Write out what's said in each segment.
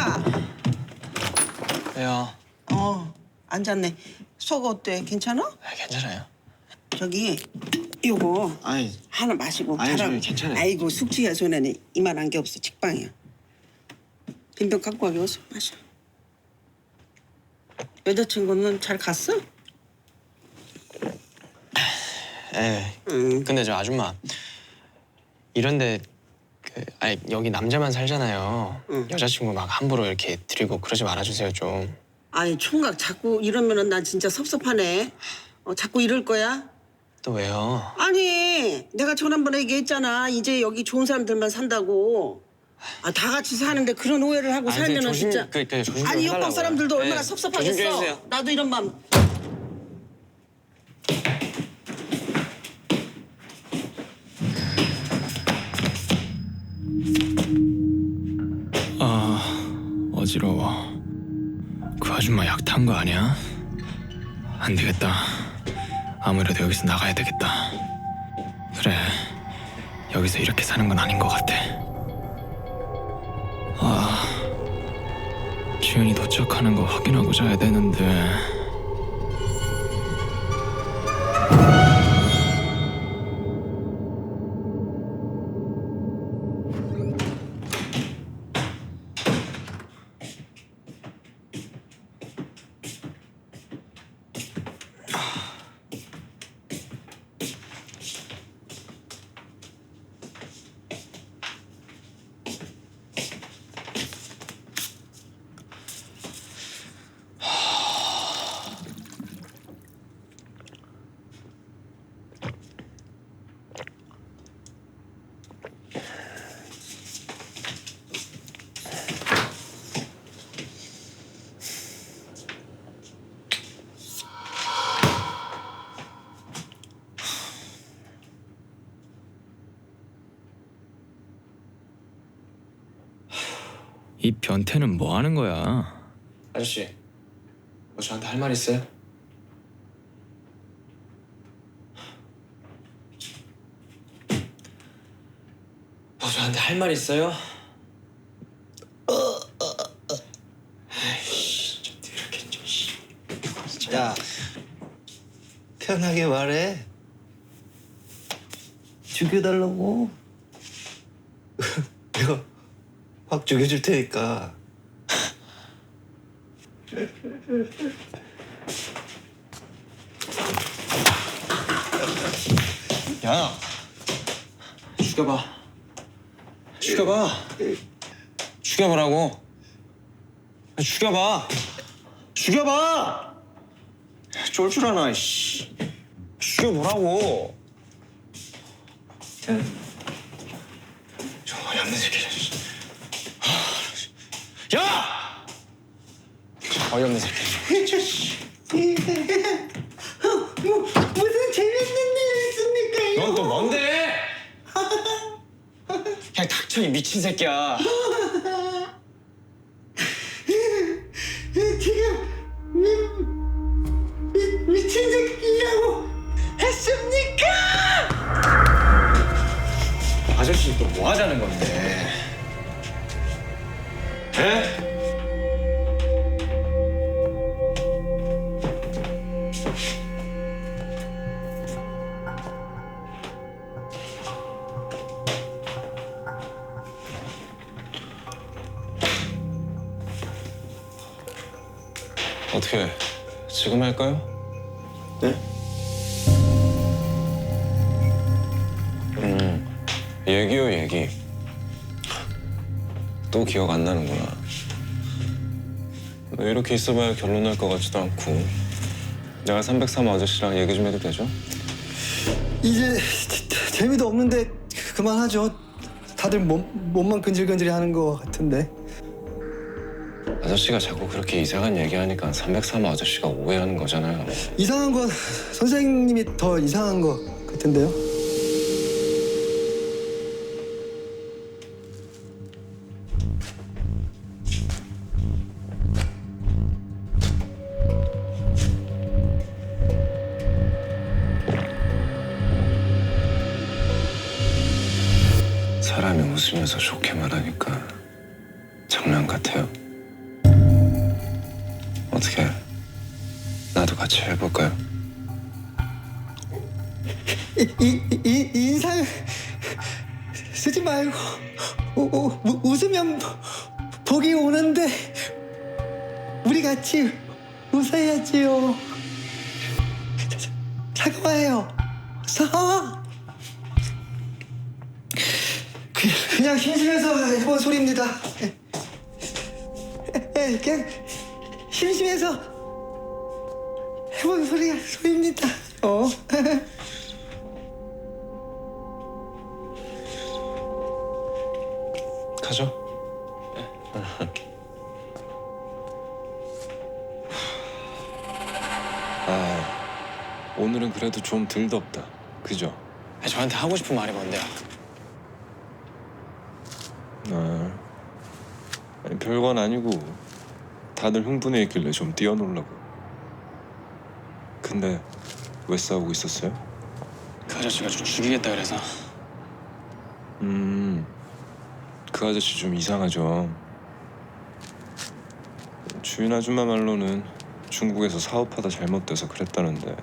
형가. 왜요? 어, 앉았네. 속 어때? 괜찮아? 아, 괜찮아요. 저기 요거 아니, 하나 마시고 아니. 저기 괜찮아요. 아이고 숙주야 손에는 이만한 게 없어. 직방이야. 빈병 갖고 가게 어서 마셔. 여자친구는 잘 갔어? 에. 응. 근데 저 아줌마 이런데 그 아니 여기 남자만 살잖아요. 응. 여자친구 막 함부로 이렇게 드리고 그러지 말아주세요 좀. 아니 총각 자꾸 이러면은 난 진짜 섭섭하네. 어, 자꾸 이럴 거야? 또 왜요? 아니 내가 지난번에 얘기했잖아. 이제 여기 좋은 사람들만 산다고. 아, 다 같이 사는데 그런 오해를 하고 살면은 조심, 진짜. 그, 그, 조심 좀 아니 옆방 해달라고요. 사람들도 네, 얼마나 좀 섭섭하겠어. 해주세요. 나도 이런 마음. 어지러워. 그 아줌마 약 탄 거 아니야? 안 되겠다. 아무래도 여기서 나가야 되겠다. 그래. 여기서 이렇게 사는 건 아닌 것 같아. 아, 지은이 도착하는 거 확인하고 자야 되는데. 변태는 뭐 하는 거야? 아저씨, 뭐 저한테 할 말 있어요? 뭐 저한테 할 말 있어요? 아이씨, 좀 이렇게 좀. 씨. 야, 편하게 말해. 죽여달라고. 내가 확 죽여줄 테니까. 야, 죽여봐. 죽여봐. 죽여보라고. 죽여봐. 죽여봐. 쫄 줄 아나, 씨. 죽여보라고. 저 얌는 새끼. 씨. 야! 어이없는 새끼. 무슨 재밌는 일 있습니까? 넌 또 뭔데? 그냥 닥쳐 이 미친 새끼야. 지금 미, 미, 미친 새끼라고 했습니까? 아저씨 또 뭐 하자는 건데? 에? 어떻게 지금 할까요? 네? 음, 얘기요 얘기. 또 기억 안 나는구나. 너 이렇게 있어봐야 결론 날 것 같지도 않고. 내가 303 아저씨랑 얘기 좀 해도 되죠? 이제 재미도 없는데 그만하죠. 다들 몸, 몸만 근질근질이 하는 것 같은데. 아저씨가 자꾸 그렇게 이상한 얘기하니까 303 아저씨가 오해하는 거잖아요. 이상한 건 선생님이 더 이상한 것 같은데요. 같이 해볼까요? 이, 이, 이 인상 쓰지 말고 우, 우, 우- 웃으면 복이 오는데 우리 같이 웃어야지요. 사과해요. 사. 그, 그냥 심심해서 해본 소리입니다. 예. 예, 그냥 심심해서 해본 소리 소리입니다. 어. 가죠. 아, 오늘은 그래도 좀 덜 덥다. 그죠? 아, 저한테 하고 싶은 말이 뭔데요? 아, 아니, 별건 아니고 다들 흥분해 있길래 좀 뛰어놀라고. 근데 왜 싸우고 있었어요? 그 아저씨가 저 죽이겠다 그래서 음, 그 아저씨 좀 이상하죠. 주인 아줌마 말로는 중국에서 사업하다 잘못돼서 그랬다는데.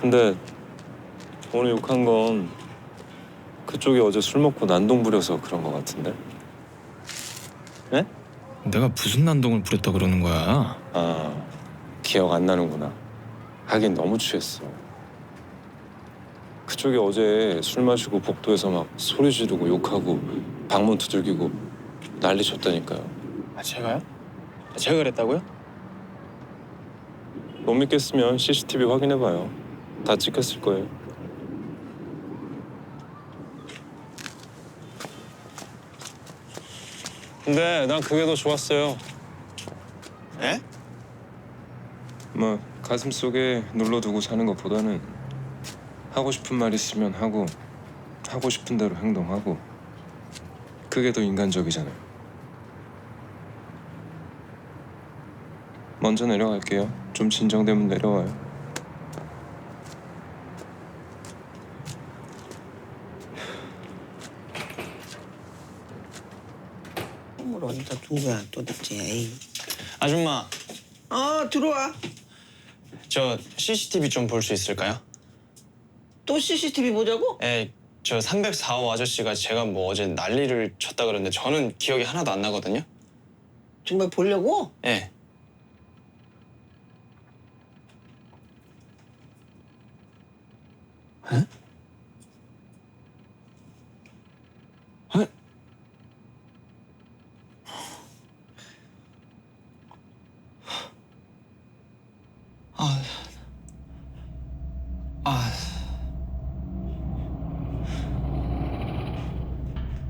근데 오늘 욕한 건 그쪽이 어제 술 먹고 난동 부려서 그런 것 같은데. 내가 무슨 난동을 부렸다 그러는 거야? 아, 기억 안 나는구나. 하긴 너무 취했어. 그쪽이 어제 술 마시고 복도에서 막 소리 지르고 욕하고 방문 두들기고 난리 쳤다니까요. 아, 제가요? 아, 제가 그랬다고요? 못 믿겠으면 CCTV 확인해봐요. 다 찍혔을 거예요. 근데 난 그게 더 좋았어요. 에? 뭐 가슴 속에 눌러두고 사는 것보다는 하고 싶은 말 있으면 하고 하고 싶은 대로 행동하고 그게 더 인간적이잖아요. 먼저 내려갈게요. 좀 진정되면 내려와요. 어디다 둔 거야 도대체. 에이. 아줌마 어 들어와. 저 CCTV 좀 볼 수 있을까요? 또 CCTV 보자고? 예, 저 304호 아저씨가 제가 뭐 어제 난리를 쳤다 그러는데 저는 기억이 하나도 안 나거든요. 정말 보려고? 예. 에? 에?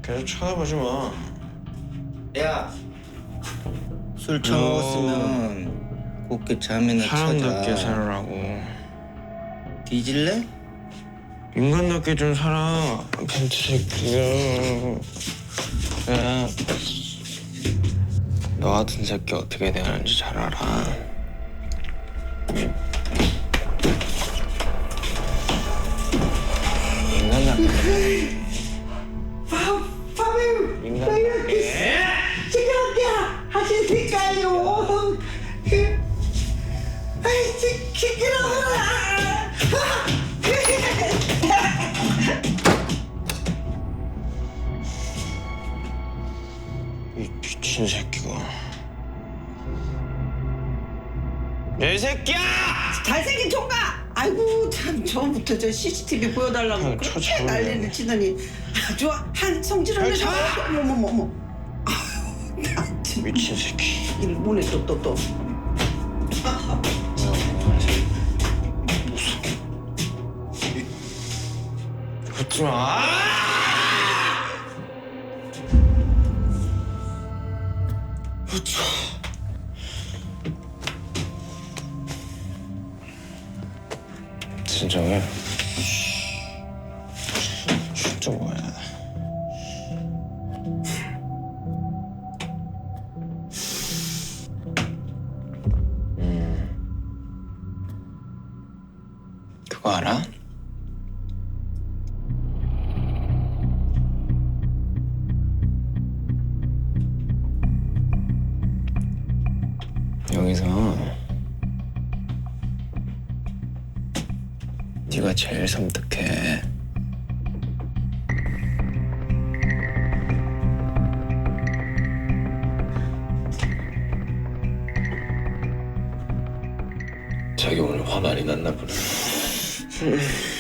계속 쳐다보지 마. 야, 술 처먹었으면 곱게 잠이나 사람답게 찾아. 살으라고. 뒤질래? 인간답게 좀 살아. 벤트 새끼야. 그래. 너 같은 새끼 어떻게 되는지 잘 알아. 인간 참 처음부터 저 CCTV 보여달라고 형, 그렇게 저 참- 난리를 치더니 아, 좋아 한 성질을 내서 어머머머머 미친 새끼. 일 보내 또또 또. 웃지 마. 웃지 마. 진정해. 네가 제일 섬뜩해. 자기 오늘 화 많이 났나 보네.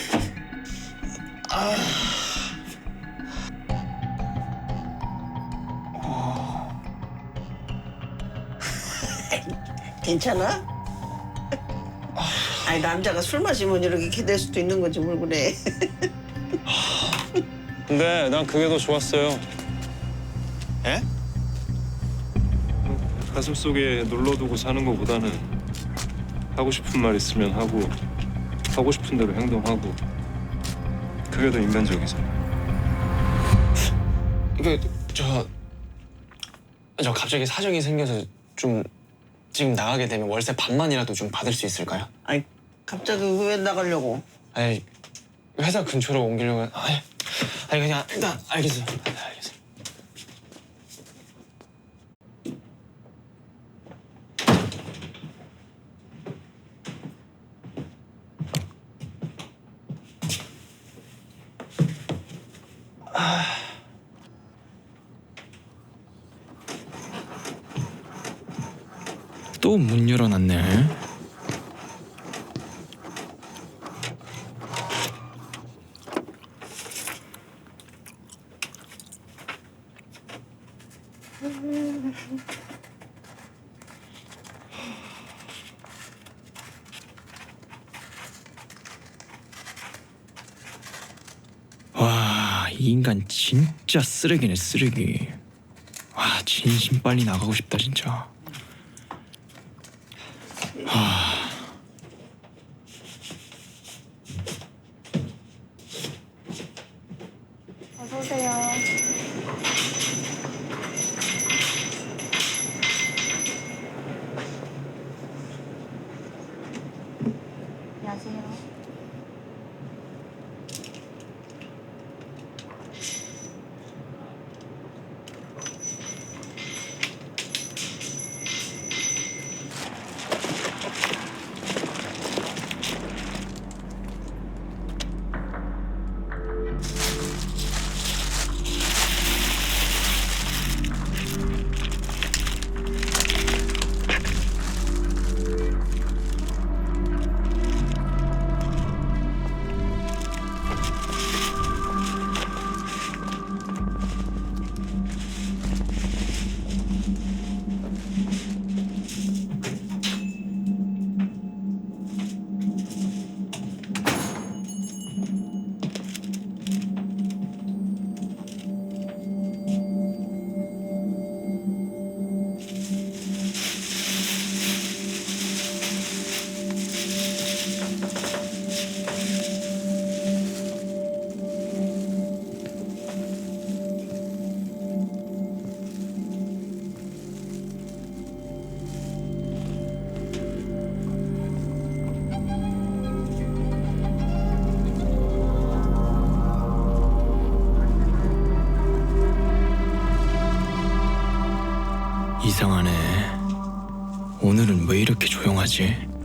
괜찮아? 아니 남자가 술 마시면 이렇게 될 수도 있는 거지 뭘 그래. 근데 난 그게 더 좋았어요. 에? 가슴 속에 눌러두고 사는 것보다는 하고 싶은 말 있으면 하고 하고 싶은 대로 행동하고 그게 더 인간적이잖아. 이게 저, 저 갑자기 사정이 생겨서 좀 지금 나가게 되면 월세 반만이라도 좀 받을 수 있을까요? 아니 갑자기 왜 나가려고? 아니 회사 근처로 옮기려고 아니, 아니 그냥 일단 알겠어요. 알겠어요. 또 문 열어놨네. 와, 이 인간 진짜 쓰레기네, 쓰레기. 와, 진심 빨리 나가고 싶다, 진짜. 오늘은 왜 이렇게 조용하지?